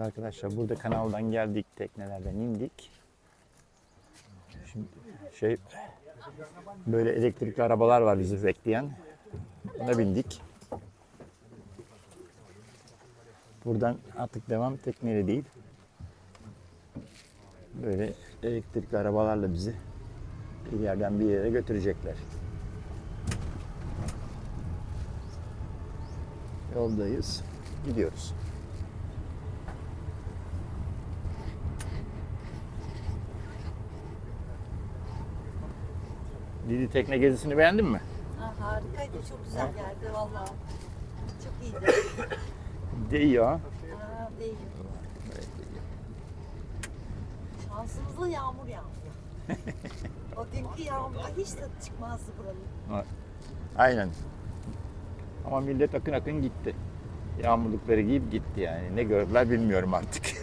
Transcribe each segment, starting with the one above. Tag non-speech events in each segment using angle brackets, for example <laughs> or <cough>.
Şimdi arkadaşlar burada kanaldan geldik, teknelerden indik. Şimdi şey böyle elektrikli arabalar var bizi bekleyen. Buna bindik. Buradan artık devam tekneyle değil. Böyle elektrikli arabalarla bizi bir yerden bir yere götürecekler. Yoldayız. Gidiyoruz. Didi tekne gezisini beğendin mi? Ha, harikaydı, çok güzel geldi valla. Çok iyiydi. Değiyor. Ha, değil. Şansımızla yağmur yağmıyor. <laughs> o dünkü yağmurda hiç tadı çıkmazdı buranın. Aynen. Ama millet akın akın gitti. Yağmurlukları giyip gitti yani. Ne gördüler bilmiyorum artık. <laughs>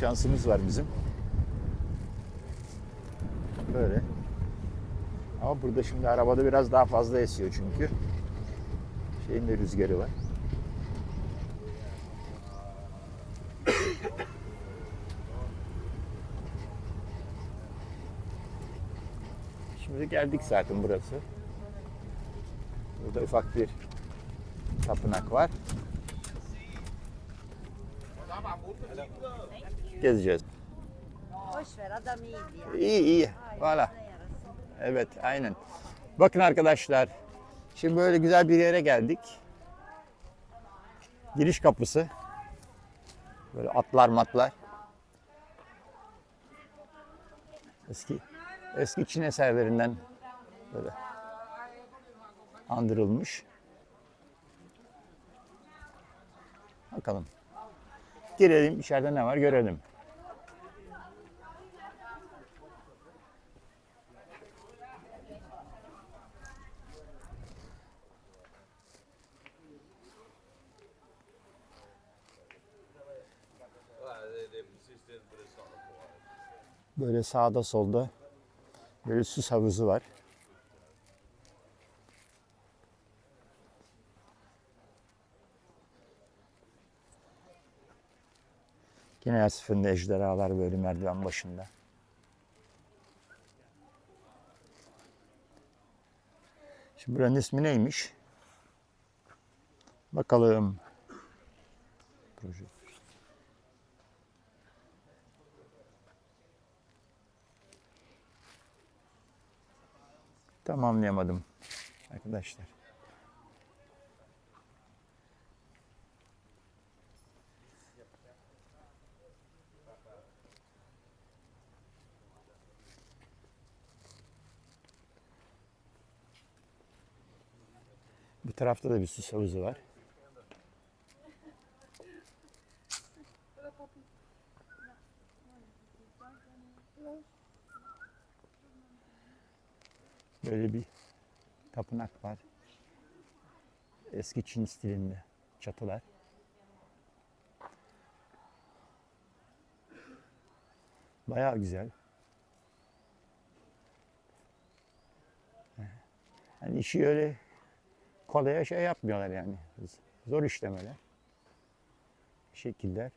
Şansımız var bizim. Böyle. Ama burada şimdi arabada biraz daha fazla esiyor çünkü. Şeyin de rüzgarı var. Şimdi geldik zaten burası. Burada ufak bir tapınak var. Gezeceğiz. Boş ver adam iyiydi ya. İyi iyi. Valla. Evet aynen. Bakın arkadaşlar. Şimdi böyle güzel bir yere geldik. Giriş kapısı. Böyle atlar matlar. Eski eski Çin eserlerinden böyle andırılmış. Bakalım. Girelim içeride ne var görelim. Böyle sağda solda böyle süs havuzu var. Yine Yasif'in ejderhalar böyle merdiven başında. Şimdi buranın ismi neymiş? Bakalım. Proje. Tamamlayamadım arkadaşlar. Bu tarafta da bir süs havuzu var. Böyle bir tapınak var. Eski Çin stilinde çatılar. Bayağı güzel. Hani işi öyle kolaya şey yapmıyorlar yani. Zor işlemeler. Şekiller.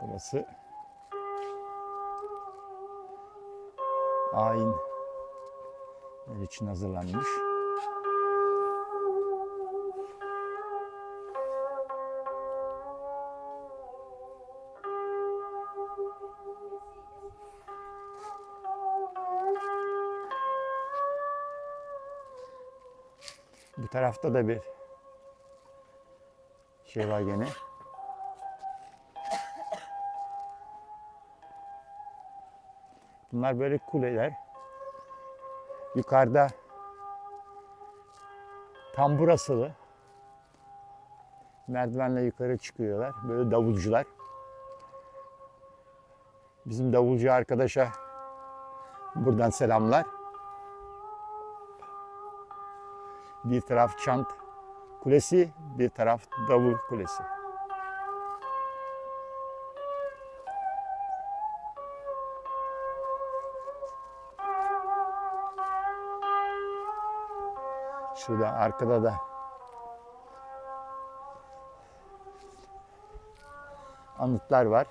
Burası ayin için hazırlanmış. Bu tarafta da bir şey var gene. Bunlar böyle kuleler. Yukarıda tambur asılı. Merdivenle yukarı çıkıyorlar. Böyle davulcular. Bizim davulcu arkadaşa Buradan selamlar. Bir taraf Çant Kulesi, bir taraf Davul Kulesi. Şurada arkada da anıtlar var.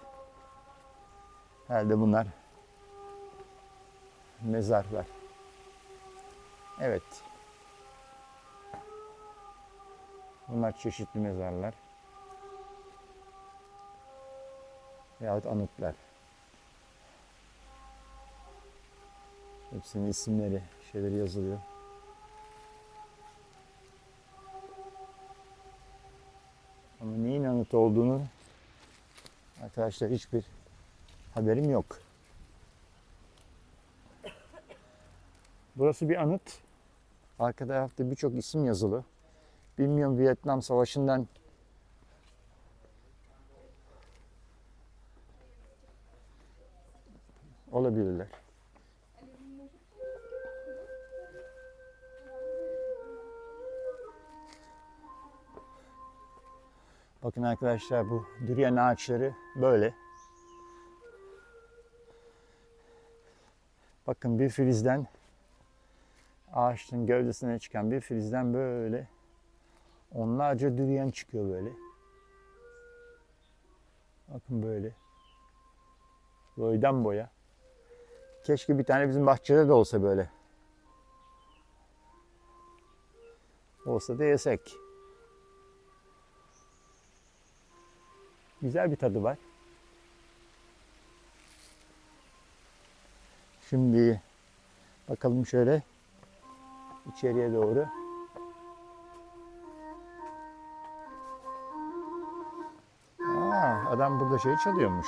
Herhalde bunlar mezarlar. Evet. Bunlar çeşitli mezarlar. Yahut anıtlar. Hepsinin isimleri, şeyleri yazılıyor. Ama neyin anıtı olduğunu arkadaşlar hiçbir haberim yok. Burası bir anıt. Arka tarafta birçok isim yazılı. Bilmiyorum Vietnam Savaşı'ndan olabilirler. Bakın arkadaşlar bu durian ağaçları böyle. Bakın bir filizden ağaçın gövdesine çıkan bir filizden böyle onlarca durian çıkıyor böyle. Bakın böyle. Boydan boya. Keşke bir tane bizim bahçede de olsa böyle. Olsa da yesek. Güzel bir tadı var. Şimdi bakalım şöyle içeriye doğru. Aa, adam burada şey çalıyormuş.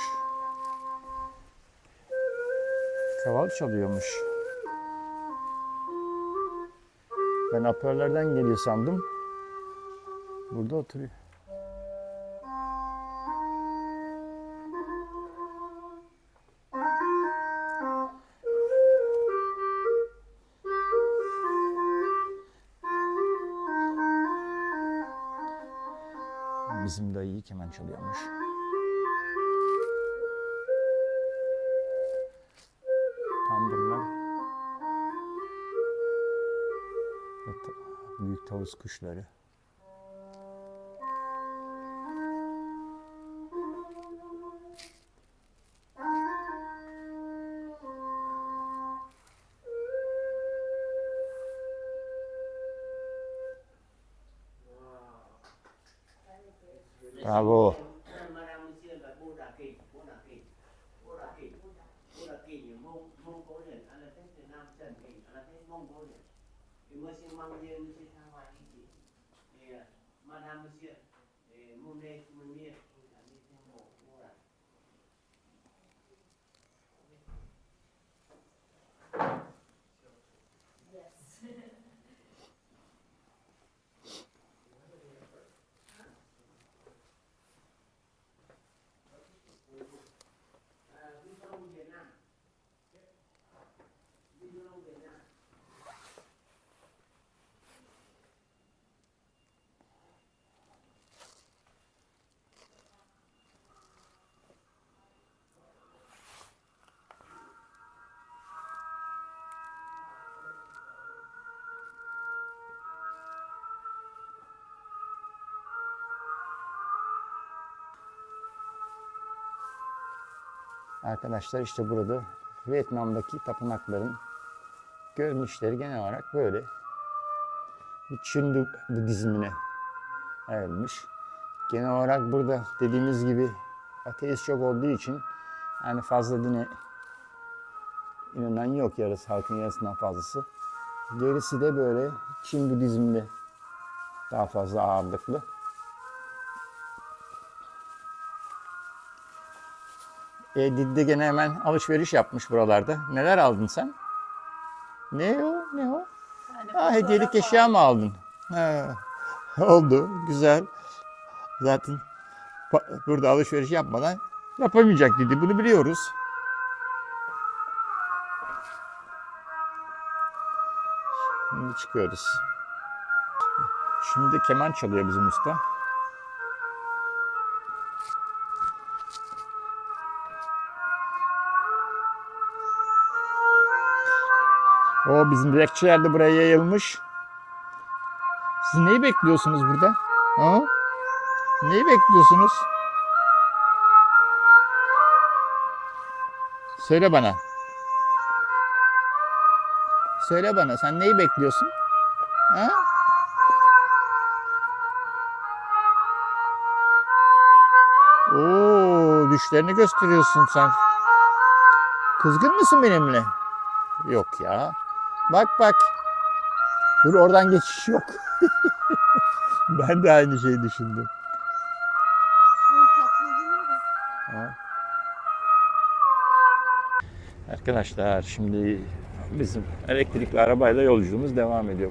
Kaval çalıyormuş. Ben apörlerden geliyor sandım. Burada oturuyor. Çalıyormuş. Tamburlar. Büyük tavus kuşları. thì mới xin mang riêng mới xin sang ngoài chị. Thì madam mới xin để môn đề mình Arkadaşlar işte burada Vietnam'daki tapınakların görünüşleri genel olarak böyle. Bir Çin Budizmine ayrılmış. Genel olarak burada dediğimiz gibi ateist çok olduğu için yani fazla dine inanan yok yarısı halkın yarısından fazlası. Gerisi de böyle Çin Budizminde daha fazla ağırlıklı. E, Didde gene hemen alışveriş yapmış buralarda. Neler aldın sen? Ne o? Ne o? Ha, hediyelik eşya mı aldın? Ha, <laughs> oldu. Güzel. Zaten burada alışveriş yapmadan yapamayacak dedi. Bunu biliyoruz. Şimdi çıkıyoruz. Şimdi keman çalıyor bizim usta. O bizim bekçiler de buraya yayılmış. Siz neyi bekliyorsunuz burada? Ha? Neyi bekliyorsunuz? Söyle bana. Söyle bana sen neyi bekliyorsun? Ha? Oo, düşlerini gösteriyorsun sen. Kızgın mısın benimle? Yok ya. Bak bak. Dur oradan geçiş yok. <laughs> ben de aynı şeyi düşündüm. Ha. Arkadaşlar şimdi bizim elektrikli arabayla yolculuğumuz devam ediyor.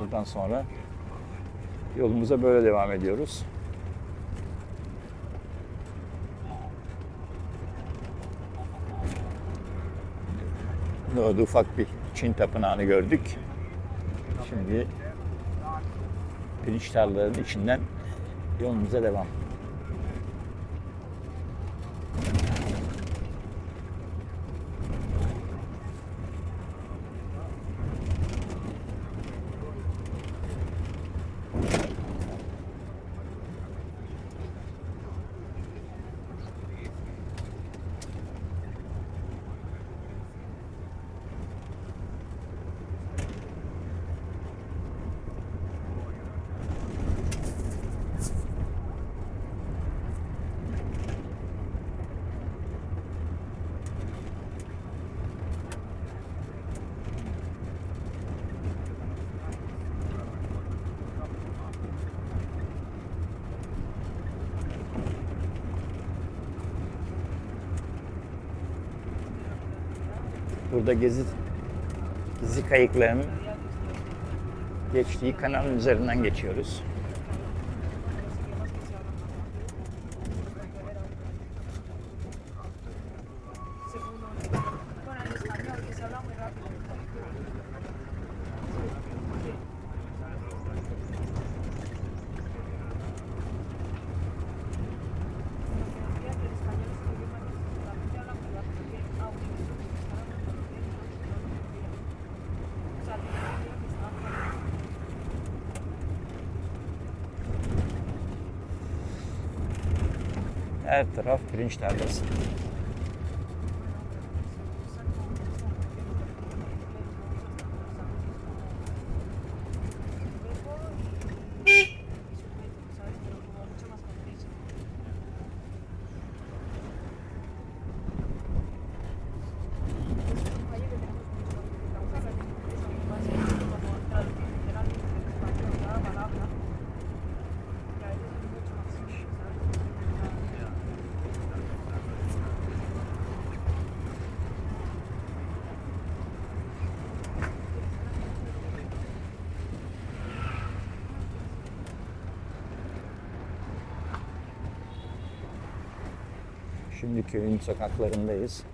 Buradan sonra yolumuza böyle devam ediyoruz. Orada ufak bir Çin tapınağını gördük. Şimdi pirinç tarlalarının içinden yolumuza devam. Burada gezi gezi kayıklarının geçtiği kanalın üzerinden geçiyoruz. Her taraf pirinç tarlası. Şimdi köyün sokaklarındayız.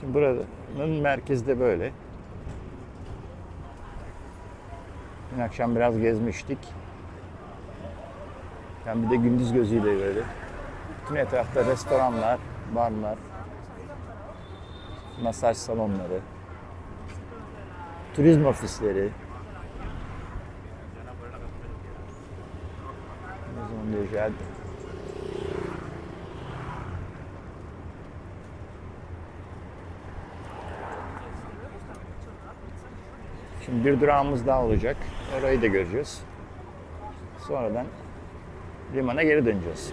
Şimdi buranın merkezde böyle. Dün akşam biraz gezmiştik. Yani bir de gündüz gözüyle böyle. Bütün etrafta restoranlar, barlar, masaj salonları, turizm ofisleri. Ne zaman geldi. Şimdi bir durağımız daha olacak. Orayı da göreceğiz. Sonradan limana geri döneceğiz.